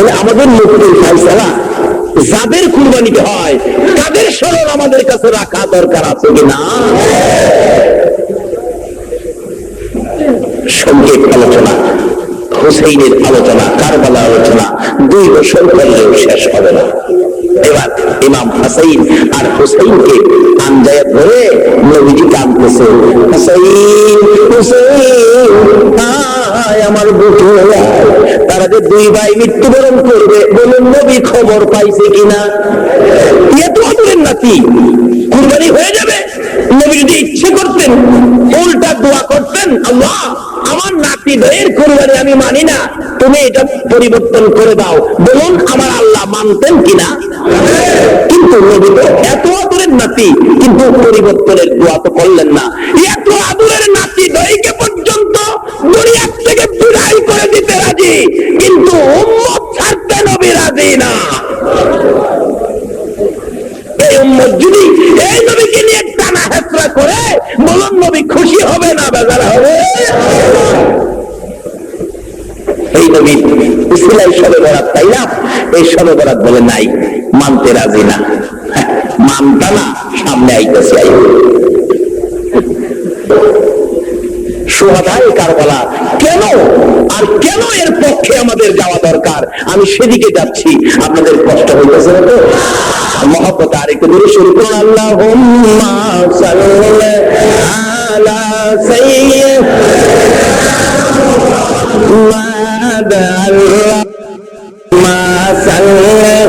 তাহলে আমাদের মুক্তির ফাইসালা যাদের কুরবানিতে হয়, তাদের স্মরণ আমাদের কাছে রাখা দরকার আছে কিনা? সংক্ষেপ আলোচনা, হুসেইনের আলোচনা কারবালা আলোচনা, দুই বছর করলেও শেষ হবে না। এবার ইমাম হাসাইন আর হুসেইনকে আঞ্জায় ধরে নবীজি কাঁদতেছে, হুসেইন হুসেইন আয় আমার বুকে আয়। তারা যে দুই ভাই মৃত্যুবরণ করবে বলুন, নবী খবর পাইছে কিনা? এত আদরের নাতি। কুরবানি হয়ে যাবে। নবী যদি ইচ্ছে করতেন, উল্টা দোয়া করতেন, আল্লাহ, আমার নাতি ভাইয়ের কুরবানি আমি মানি না। তুমি এটা পরিবর্তন করে দাও। বলুন, আমার আল্লাহ মানতেন কিনা? কিন্তু নবী তো এত আদরের নাতি, কিন্তু পরিবর্তনের দোয়া তো করলেন না। এত আদরের হবে। এই নবী সবে বরাত তাই না? এই সবে বরাত বলে নাই মানতে রাজি না। হ্যাঁ, মানতা না সামনে আইতেছে কারবালা কেন? আর কেন এর পক্ষে আমাদের যাওয়া দরকার? আমি সেদিকে যাচ্ছি আপনাদের কষ্ট হইতেছে না তো? মহব্বত আর একটু দূরে শুরু করুন আল্লাহ على سيد ما ما صلى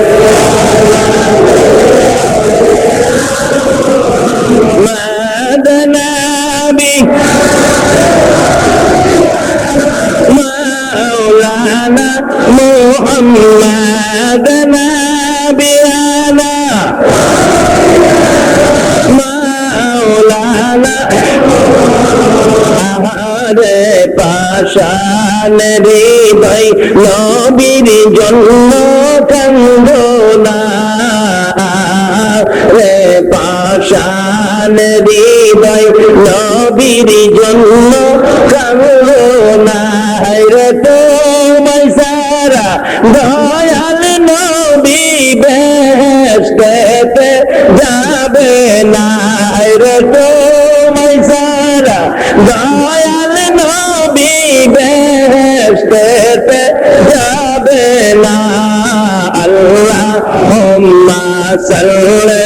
ما دنا مولانا محمدنا بنا مولانا আহারে পাশান রে ভাই, নবীর জন্য কান্দনা রে পাশান রে ভাই, নবীর জন্য কান্দনা রে তোমায় সারা দয়াল নবী বেস্তেতে যাবে না। পেতে যাবে না। আল্লাহ হোম্মা সাল্লে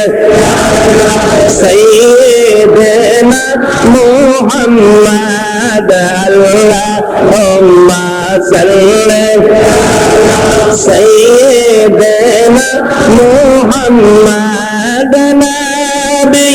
সাইয়েদেনা মুহাম্মদ। আল্লাহ হোম্মা সাল্লে সাইয়েদেনা মুহাম্মদ। নবী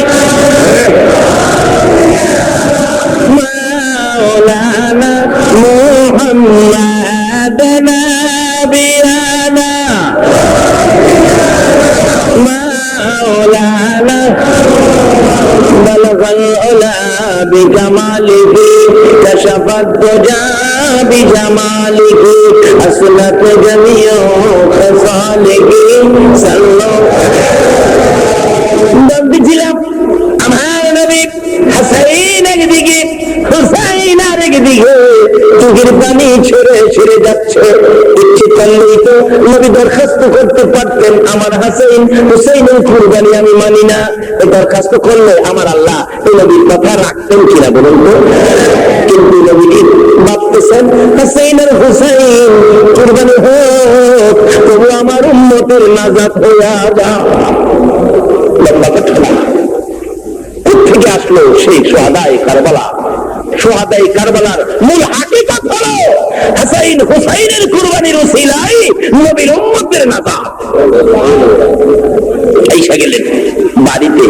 ইচ্ছে করলেই তো নবী দরখাস্ত করতে পারতেন। আমার হাসাইন হুসাইনের কুরবানি আমি মানি না। এই দরখাস্ত করলে আমার আল্লাহ এই নবীর কথা রাখতেন কিনা বলুন তো? কিন্তু নবী ভাবতেছেন হাসাইন হুসাইন, কুরবানি হোক, তবু আমার উন্মতের নাজাত হইয়া যা লম্বা আসলো সেই সোহাদাই কারবালা? সোহাদাই কারবালার মূল হাকিকত হলো হাসাইন হুসাইনের কুরবানির উসিলাই নবীর উম্মতের নাতা আইসা গেলেন। বাড়িতে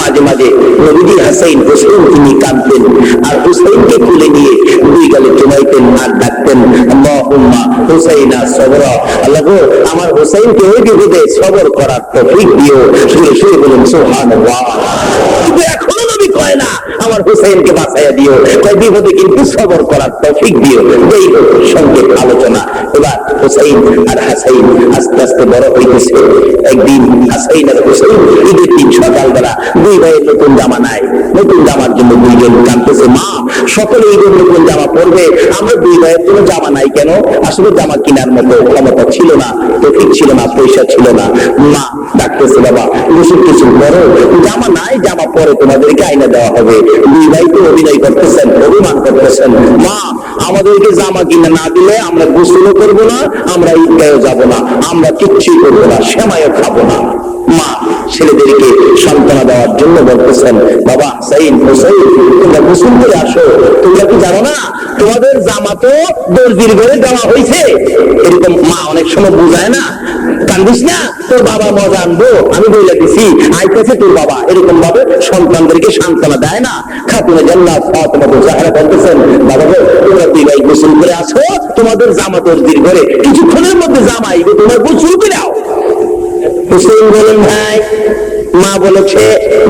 মাঝে মাঝে নবীজি হাসাইন হোসেন তিনি কাঁদতেন আর হুসাইনকে খুলে নিয়ে দুই গালে জমাইতেন আর ডাকতেন, আল্লাহুম্মা হুসাইনা সবরা। আল্লাহ আমার হুসাইনকে ওই বিপদে সবর করার তৌফিক দিও। শুয়ে শুয়ে বলেন, সুবহানাল্লাহ। কিন্তু এখনও নবী কয় না, আমার হুসাইনকে বাঁচাইয়া দিও কয় বিপদে কিন্তু করার তৌফিক দিও। এই সংক্ষেপ আলোচনা। এবার হুসাইন আর হাসাইন আস্তে আস্তে বড় হইতেছে একদিন হাসাইন আর হুসাইন ঈদের দিন সকালবেলা দুই ভাইয়ের নতুন জামা নাই নতুন জামার জন্য দুইজন কাঁদতেছে, মা, সকলে ঈদের নতুন জামা পরবে। আমরা দুই ভাইয়ের জন্য জামা নাই কেন? আসলে জামা কেনার মতো ক্ষমতা ছিল না ছিল না, পয়সা ছিল না। মা ডাকতেছে, বাবা গোসল কিছু করো। জামা নাই, জামা পরে তোমাদেরকে আইনা দেওয়া হবে। দুই ভাই তো অভিনয় করতেছেন, অভিমান করতেছেন। মা, আমাদেরকে জামা কিনে না দিলে আমরা গোসলও করব না, আমরা ঈদগায়ও যাব না, আমরা কিচ্ছুই করব না, সেমাইও খাব না। মা ছেলেদেরকে সান্ত্বনা দেওয়ার জন্য বলতেছেন, বাবা সাইন হোসাইন তোমরা গোসল করে আসো, তোমরা কি জানো না? তোমাদের জামা তো দর্জির ঘরে দেওয়া হয়েছে এরকম মা অনেক সময় বুঝায় না, কান্দিস না, তোর বাবা মজা আনব, আমি বলে দিছি, আইতেছে তোর বাবা। এরকম ভাবে সন্তানদেরকে সান্ত্বনা দেয় না। খাতুনে জান্নাত, ফাতেমা জাহরা বলতেছেন, বাবা গো, তোমরা দুই ভাই গোসল করে আসো, তোমাদের জামা দর্জির ঘরে কিছুক্ষণের মধ্যে জামা আইবে তোমরা গোসল করে আও। হুসেন বলেন ভাই মা বলেছে,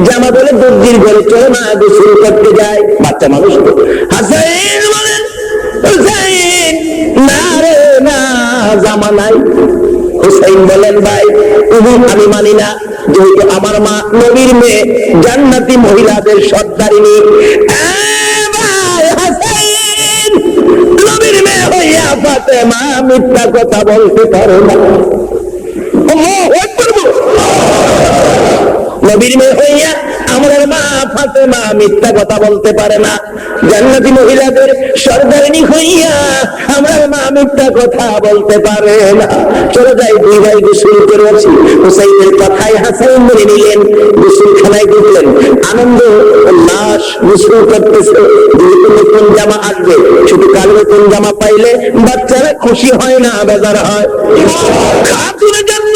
জামা বলে দর্জির ঘরে চলো না গোসল করতে যায় বাচ্চা মানুষ হাসাইন বলেন না রে, না, জামা নাই। বলেন ভাই আমি মানি না। যেহেতু আমার মা নবীর মেয়ে, জান্নাতি মহিলাদের সর্দারিনী নবীর মেয়ে হইয়া ফাতেমা মিথ্যা কথা বলতে পারো না আল্লাহু আকবার বলো। নবীর মেয়ে হইয়া আমার মা ফাতেমা মিথ্যা কথা বলতে পারে না। জান্নাতি মহিলাদের সর্দারিনী হইয়া আমার মা মিথ্যা কথা বলতে পারে না। চলে যাই, দুই ভাই গোসল করেছি হুসাইনের কথায় হাসাইন মেনে নিলেন গোসল খানায় ঢুকলেন। আনন্দ উল্লাস গোসল করতেছে। নতুন জামা আসবে, শুধু কাল নতুন জামা পাইলে বাচ্চারা খুশি হয় না, বেজার হয়। খাতুনে জাহরা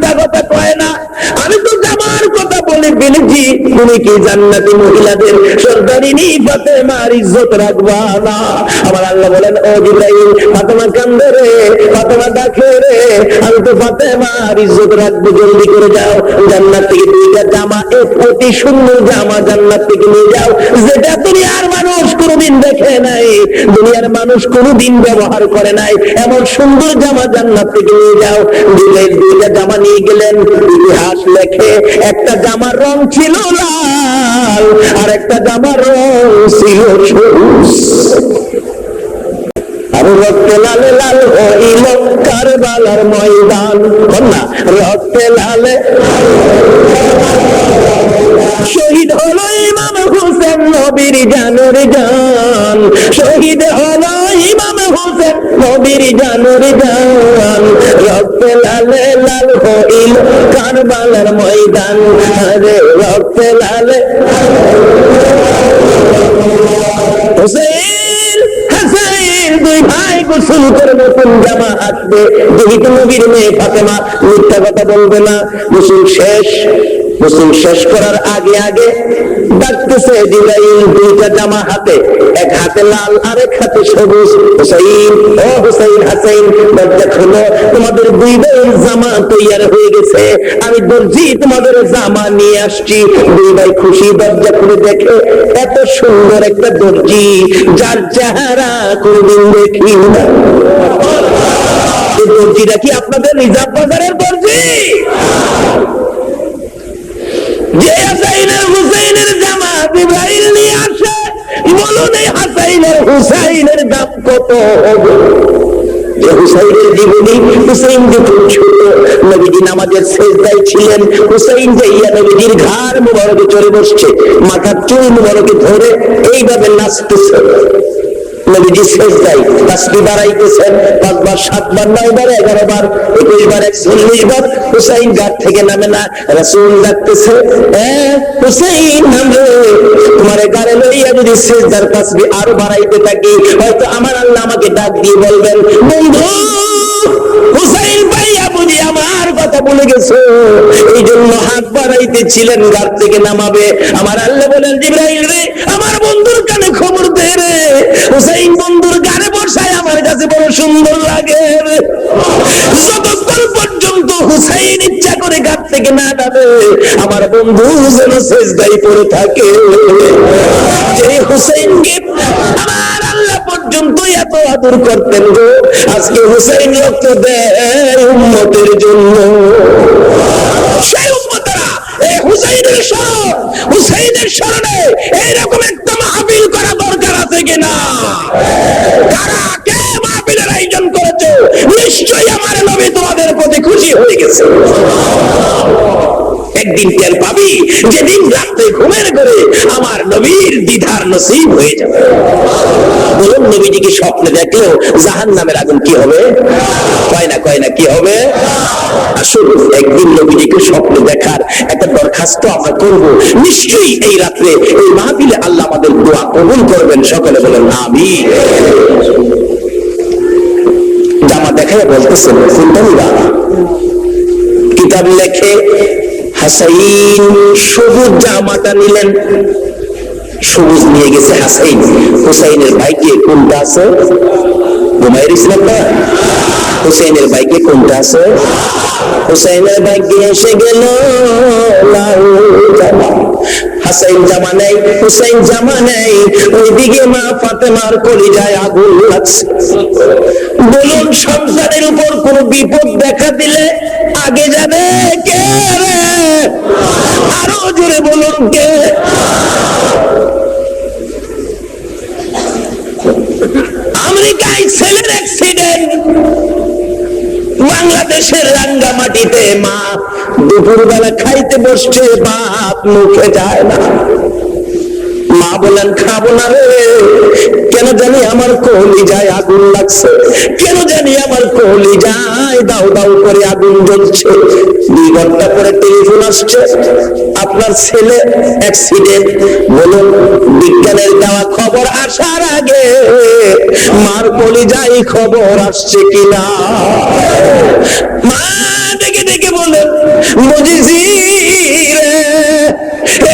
মিথ্যা কথা কয় না। আমি তো জামার কথা বলে ফেলেছি, তুমি কি জান্নাতি মহিলাদের সর্দারিনী ফাতেমার ইজ্জত রাখবা না? আমার আল্লাহ বলেন, ও জিব্রাইল, ফাতেমা কান্দে রে, ফাতেমা ডাকে রে, আমি তো ফাতেমার ইজ্জত রাখব, জলদি করে যাও, জান্নাত থেকে দুইটা জামা, এক অতি সুন্দর জামা জান্নাত থেকে নিয়ে যাও, যেটা তুমি মানুষ কোনোদিন দেখে নাই। দুনিয়ার মানুষ কোনোদিন ব্যবহার করে নাই। এমন সুন্দর জামা জান্নাত থেকে নিয়ে যাও। দিলে দুইটা জামা নিয়ে গেলেন। ইতিহাস লেখে, একটা জামার রং ছিল লাল, আর একটা জামার রং ছিল সবুজ। রক্তে লালে লাল হইল কারবালার ময়দান। কন্যা রক্তে লালে শহীদ হলো ইমাম নবীর জানুর জান। শহীদ হলো ইমাম হোসেন, নবীর জানুর জান। রক্তে লালে লাল হইল কারবালার ময়দান। আরে রক্তে লালে গোসল শেষ। গোসল শেষ করার আগে আগে ডাকতেছে জিব্রাইল দুইটা জামা হাতে, এক হাতে লাল, আরেক হাতে সবুজ। হুসাইন, ও হুসাইন, হাসাইন, দরজা তোমাদের দুই ভাইয়ের জামা তৈয়ার হয়ে গেছে। আমি দর্জি তোমাদের জামা নিয়ে আসছি। দুই ভাই খুশি, দরজা খুলে দেখে, এত সুন্দর একটা দর্জি, যার চেহারা কোনদিন দেখি না দর্জিটা কি আপনাদের রিজার্ভ বাজারের দর্জি? যে হাসাইনের হুসাইনের জামা ইব্রাহিম নিয়ে আসে, বলুন এই হাসাইনের হুসাইনের দাম কত হবে? হুসাইনের জীবনী হুসাইন যখন ছোট শেষদায় ছিলেন, হুসাইন ঘাড় মুবারকে চলে বসছে, মাথার চুল মুবারকে ধরে, এইভাবে নাচতেছে। নবীজি তাসবি বাড়াইতেছেন, পাঁচবার, সাতবার এগারো বার বার একচল্লিশ বার, হুসাইন ঘাট থেকে নামে না ডাকতেছে হুসাইন নামে তোমার গাড়ে লইয়া যদি তাসবি আরও বাড়াইতে থাকি, হয়তো আমার আল্লাহ আমাকে ডাক দিয়ে বলবেন, বন্ধু, হুসাইন ভাইয়া বুঝি আমার কথা বলে গেছো এই জন্য হাত বাড়াইতেছিলেন ঘাট থেকে নামাবে। আমার আল্লাহ বলেন, জিব্রাইল রে, আমার বন্ধুর কানে খবর হুসাইন বন্ধুর গানে বসায় আমার কাছে বড় সুন্দর লাগে। যতক্ষণ পর্যন্ত হাত থেকে না আমার বন্ধু যেন পড়ে থাকে। যে হুসেনকে আমার আল্লাহ পর্যন্ত এত আদর করতেন গো, আজকে হুসেন রক্ত দেয় উম্মতের জন্য। সেই উম্মতেরা, এই হুসাইনের স্মরণ, হুসাইনের স্মরণে এইরকম একটা করা আছে মাহফিলের আয়োজন করেছে? নিশ্চয়ই আমার নবী তোমাদের প্রতি খুশি হয়ে গেছে। একদিন টের পাবি, যেদিন রাত্রে ঘুমের করে আমার নবীর দ্বিধার নসিব হয়ে যাবে। বলুন নবীজিকে স্বপ্নে দেখলেও জাহান নামের আগুন কি হবে? কয় না কয় না কি হবে? আসুন, একদিন নবীজিকে স্বপ্নে দেখার একটা দরখাস্ত আমরা করব। নিশ্চয়ই এই রাত্রে এই মাহফিলে আল্লাহ আমাদের দোয়া কবুল করবেন। সকলে বলেন আমি জামা দেখায় বলতেছেন নিবা কিতাব লেখে হাসাইন, সবুজ জামাটা নিলেন। সবুজ নিয়ে গেছে হাসাইন। হুসাইনের ভাইকে কোনটা আছে? ঘুমাইয়ের ইসলাম না হুসাইনের বাইকে কোনটা আছে? হুসাইনের বাইকে এসে গেল লাল হাসাইন জামা নেই, হুসাইন জামা নেই। ওইদিকে মা ফাতেমার কলিজায় আগুন লাগছে। বলুন, সংসারের উপর কোন বিপদ দেখা দিলে আগে যাবে কে আরও জোরে বলুন কে? আমেরিকায় ছেলের অ্যাক্সিডেন্ট বাংলাদেশের রাঙ্গামাটিতে মা দুপুরবেলা খাইতে বসছে বাপ মুখে যায় না। মা বলেন, খাব না রে। কেন জানি আমার কোহলি যায় আগুন লাগছে। কেন জানি আমার কোহলি যায় দাও দাও করে আগুন জ্বলছে। দুই ঘণ্টা পরে টেলিফোন আসছে। আপনার ছেলে অ্যাক্সিডেন্ট বলুন, বিজ্ঞানের দেওয়া খবর আসার আগে মার কলি যাই খবর আসছে কিনা? মা ডেকে ডেকে বলেন বুঝেছি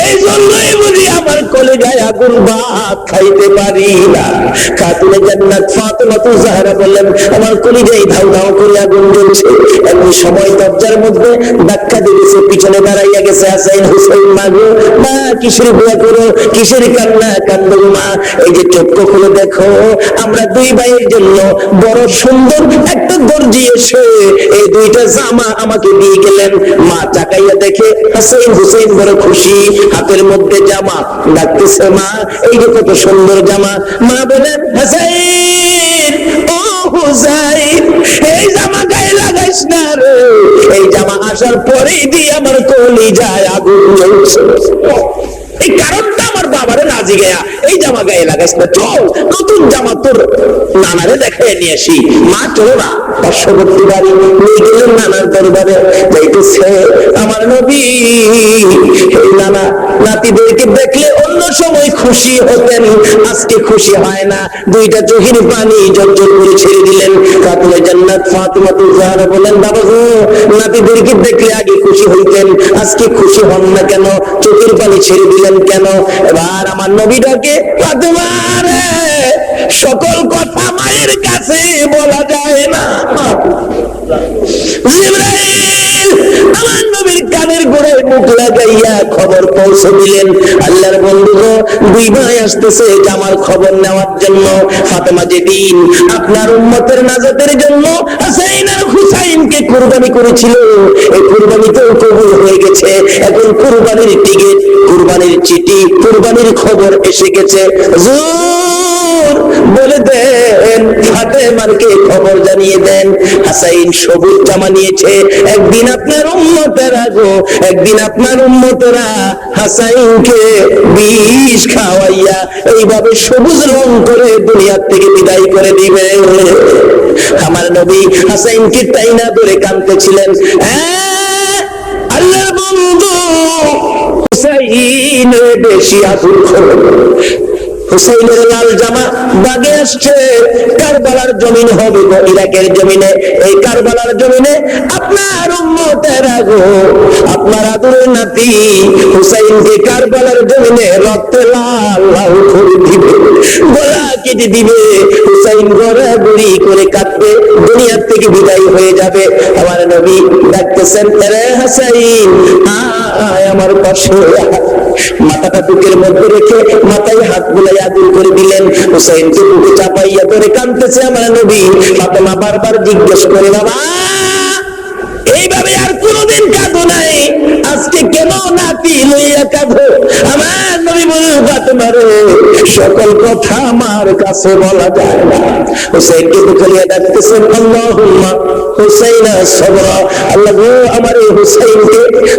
এই জন্যই বুঝি আমার কলেজায় আগুন ভাত খাইতে পারি না। খাতুনে জান্নাত ফাতেমা তু জাহরা বললেন, আমার কলিজায় ধাউ ধাউ করে আগুন জ্বলছে। এমন সময় দরজার মধ্যে ধাক্কা দিয়েছে, পিছনে দাঁড়াইয়া গেছে হাসাইন হুসাইন মাগো মা, কিসের বিয়া করো? কিসের কান্না? কান্দো মা, এই যে চক্ষু খুলে দেখো, আমরা দুই ভাইয়ের জন্য বড় সুন্দর একটা দর্জি এসে এই দুইটা জামা আমাকে দিয়ে গেলেন। মা তাকাইয়া দেখে, হাসাইন, হুসাইন, বড় খুশি, হাতের মধ্যে জামা। ডাকতেছে মা। এই যে কত সুন্দর জামা। মা বলেন হাসাইন ও হুসাইন এই জামা গায়ে লাগাইস না রে। এই জামা আসার পরেই দিয়ে আমার কলি যায় আগুন জ্বলছে। এই আমার বাবারে রাজি গেয়া। এই জামা গায়ে লাগাইস না। চল নতুন জামা তোর নানারে দেখাই নিয়ে আসি। মা, চলো না। পার্শ্ববর্তী বাড়ি নিয়ে গেলেন নানার দরবারে। যাইতেছে আমার নবী। নানা নাতিদেরকে দেখলে অন্য সময় খুশি হতেন। আজকে খুশি হয় না। দুইটা চোখের পানি জর্জর করে ছেড়ে দিলেন। কাতুলে জান্নাত ফাতেমা তুল জাহরা বলেন বাবা গো, নাতিদেরকে দেখলে আগে খুশি হইতেন। আজকে খুশি হন না কেন? চোখের পানি ছেড়ে দিলেন কেন? এবার আমার নবীটাকে সকল কথা মায়ের কাছে বলা যায় না। আমার নবীর কানের গোড়ায় মুখ লাগাইয়া খবর পৌঁছে দিলেন। আল্লাহর বন্ধু দুই ভাই আসতেছে জামার খবর নেওয়ার জন্য। ফাতেমা যেদিন আপনার উম্মতের নাজাতের জন্য হাসাইন আর হুসাইনকে কুরবানি করেছিল, এই কুরবানিতেও কবুল হয়ে গেছে। এখন কুরবানির টিকিট, কুরবানির চিঠি, কুরবানির খবর এসে গেছে। হুজুর বলে দেন। ফাতেমারকে খবর জানিয়ে দেন। হাসাইন সবুজ জামা নিয়েছে। একদিন আপনার উম্মতেরা গো একদিন আপনার উম্মতেরা হাসাইনকে বিষ খাওয়াইয়া এইভাবে সবুজ রং করে দুনিয়ার থেকে বিদায় করে দিবে। আমার নবী হাসাইনকে তাই না ধরে কাঁদতেছিলেন। হ্যাঁ আল্লাহর বন্ধু হুসাইন বেশি আতুর হুসাইনের লাল জামা বাগে আসছে। জমিন হবে জমিনে। এই কারবালার জমিনে আপনার উম্মতে ভাইরা আপনার আদরের নাতি হুসাইনকে কারবালার জমিনে রক্তে লাল লাল করে দিবে, গলা কেটে দিবে। হুসাইন গড়াগড়ি করে কাঁদবে দুনিয়ার থেকে বিদায় হয়ে যাবে। আমার নবী ডাকতেছেন রে হাসাইন আমার পাশে। মাথাটা বুকের মধ্যে রেখে মাথায় হাত বুলাই আদুল করে দিলেন। হুসাইনকে বুকে চাপাইয়া ধরে কাঁদতেছে আমার নবী। ফাতেমা বারবার জিজ্ঞেস করে, বাবা, এইভাবে আর কোনোদিন কাঁদো নাই? আজকে কেন নাতি লইয়া কাঁদো? আমার নবী বলে ফাতেমা রে, সকল কথা আমার কাছে বলা যায় না। হুসাইনকে বুকলিয়া ডাকতেছেন আল্লাহুম্মা সবর। আল্লাহ গো, আমার এই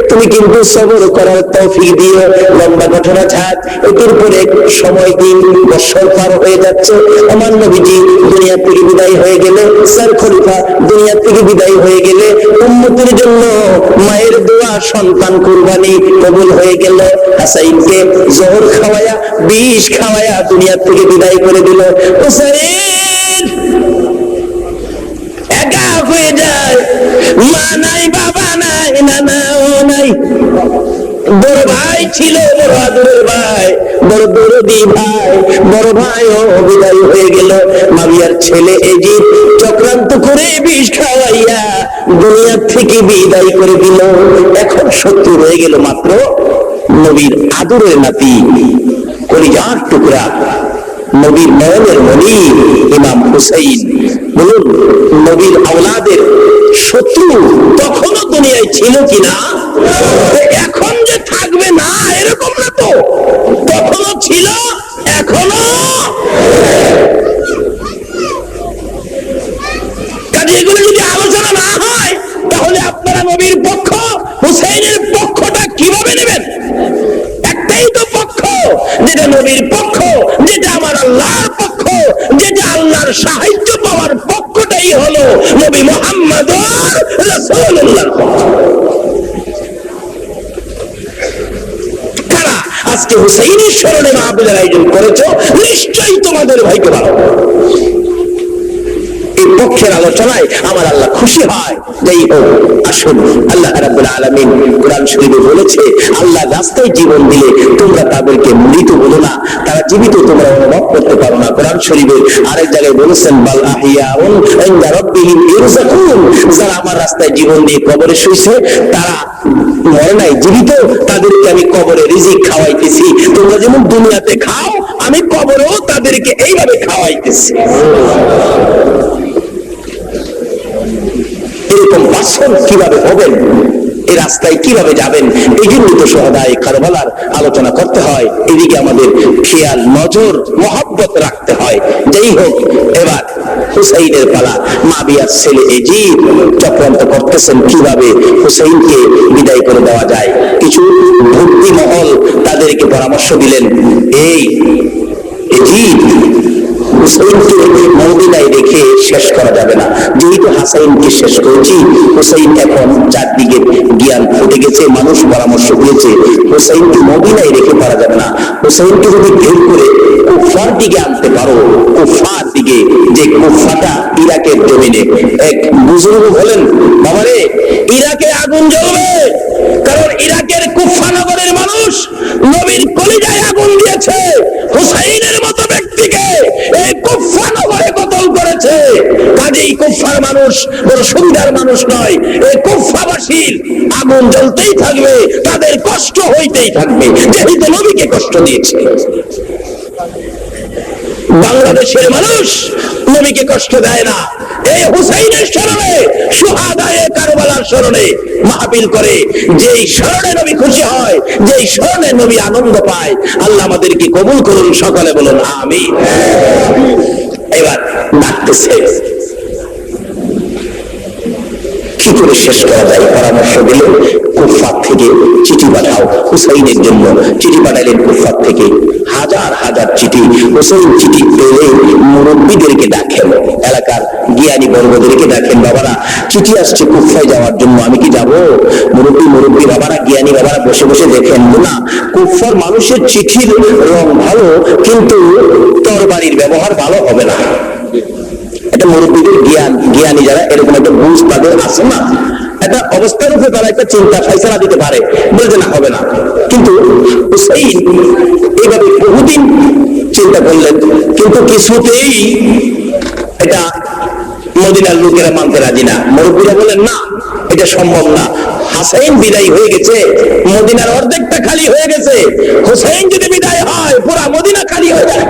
তুমি কিন্তু সবর করার তৌফিক দিও। লম্বা ঘটনা এটির পরে সময় দিন বছর পার হয়ে যাচ্ছে। আমার নবীজি দুনিয়া থেকে বিদায় হয়ে গেলে, স্যার খলিফা দুনিয়া থেকে বিদায় হয়ে গেলে, উম্মতের জন্য মায়ের দোয়া সন্তান কুরবানি কবুল হয়ে গেল। হাসাইনকে জহর খাওয়ায়া, বিষ খাওয়ায়া দুনিয়ার থেকে বিদায় করে দিল। হুসাইন, একা হয়ে যায়। মা নাই, বাবা নাই, নানাও নাই। বড় ভাই ছিল বড় আদরের ভাই, বড় দরদি ভাই, বড় ভাইও বিদায় হয়ে গেল। মাবিয়ার ছেলে এজিদ চক্রান্ত করে বিষ খাওয়াইয়া দুনিয়ার থেকে বিদায় করে দিল। এখন শত্রু রয়ে গেল মাত্র নবীর আদরের নাতি। কলিজার টুকরা। নবীর নয়নের মনি ইমাম হুসাইন। বলুন, নবীর আওলাদের শত্রু তখনও দুনিয়ায় ছিল কিনা? এখন এরকম না তো কখনো ছিল, এখনও এগুলো যদি আলোচনা না হয়, তাহলে আপনারা নবীর পক্ষ, হুসাইনের পক্ষটা কীভাবে নেবেন? একটাই তো পক্ষ, যেটা নবীর পক্ষ মাহফিলের আয়োজন করেছ, নিশ্চয়ই তোমাদের ভাইকে ভালো। এই পক্ষের আলোচনায় আমার আল্লাহ খুশি হয়। যাই হোক, আসুন, আল্লাহ রাব্বুল আলামিন কোরআন শরীফে বলেছে, আল্লাহ রাস্তায় জীবন দিলে তোমরা তাদেরকে মৃত বলো না জীবিত তোমরা অনুভব করতে পারো না। কোরআন শরীফে আরেক জায়গায় বলেছেন, বাল আহিয়াউন ইনদা রাব্বিহিম ইরযাকুন যারা আমার রাস্তায় জীবন দিয়ে কবরে শুইছে, তারা মরে নাই, জীবিত। তাদেরকে আমি কবরে রিজিক খাওয়াইতেছি। তোমরা যেমন দুনিয়াতে খাও, আমি কবরেও তাদেরকে এইভাবে খাওয়াইতেছি। এরকম বাসন কীভাবে হবেন? এই রাস্তায় কীভাবে যাবেন? এই জন্য তো সহদায় কারবালার আলোচনা করতে হয়। এদিকে আমাদের খেয়াল, নজর, মহব্বত রাখতে হয়। যেই হোক, এবার হুসাইনের পালা। মাবিয়ার ছেলে এজিদ চক্রান্ত করতেছেন কীভাবে হুসাইনকে বিদায় করে দেওয়া যায়। কিছু ভক্তি মহল তাদেরকে পরামর্শ দিলেন, এই এজিদ হুসাইনকে মদিনায় রেখে শেষ করা যাবে না। যেহেতু হাসাইনকে শেষ করেছি, হুসাইন এখন চারদিকে জ্ঞান ফুটে গেছে, মানুষ পরামর্শ দিয়েছে। হুসাইনকে মদিনায় রেখে পারা যাবে না। হুসাইনকে যদি বের করে কুফার দিকে আনতে পারো, কুফার দিকে, যে কুফাটা ইরাকের জমিনে। এক বুজুর্গ বলেন, বাবারে, ইরাকে আগুন জ্বলবে। কারণ ইরাকের কুফা নগরের মানুষ নবীর কলিজায় আগুন কাজেই কুফার মানুষ বড় সুবিধার মানুষ নয়। এই কুফাবাসীর আগুন জ্বলতেই থাকবে, তাদের কষ্ট হইতেই থাকবে। যেহেতু নবীকে কষ্ট দিয়েছে। বাংলাদেশের মানুষ নবীকে কষ্ট দেয় না। এই হুসাইনের স্মরণে, সুহাদায়ে কারবালার স্মরণে মাহফিল করে, যেই স্মরণে নবী খুশি হয়, যেই স্মরণে নবী আনন্দ পায়, আল্লাহ আমাদেরকে কবুল করুন, সকালে বলুন আমি এবার ডাকতেছে। কি করে শেষ করা যায়। পরামর্শ দিলেন কুফার থেকে চিঠি পাঠাও। হুসাইনের জন্য চিঠি পাঠালেন কুফার থেকে। হাজার হাজার চিঠি। হুসাইন চিঠি পেলে মুরব্বীদেরকে ডাকেন এলাকার জ্ঞানী বর্গদেরকে ডাকেন বাবারা, চিঠি আসছে কুফায় যাওয়ার জন্য, আমি কি যাব? মুরব্বী মুরব্বী, বাবারা, জ্ঞানী বাবারা, বসে বসে দেখেন। না কুফার মানুষের চিঠির রং ভালো, কিন্তু তরবারির ব্যবহার ভালো হবে না। এটা মুরব্বীদের জ্ঞান, জ্ঞানী যারা এরকম একটা বুঝ তাদের আছে না? একটা অবস্থার উপরে তারা একটা চিন্তা ফাইসলা দিতে পারে। বলে যে না, হবে না। কিন্তু হুসাইন এইভাবে বহুদিন চিন্তা করলেন, কিন্তু কিছুতেই এটা মদিনার লোকেরা মানতে রাজি না। মুরব্বীরা বলেন না, এটা সম্ভব না। হাসাইন বিদায় হয়ে গেছে। মদিনার অর্ধেকটা খালি হয়ে গেছে। হুসাইন যদি বিদায় হয়, পুরা মদিনা খালি হয়ে যায়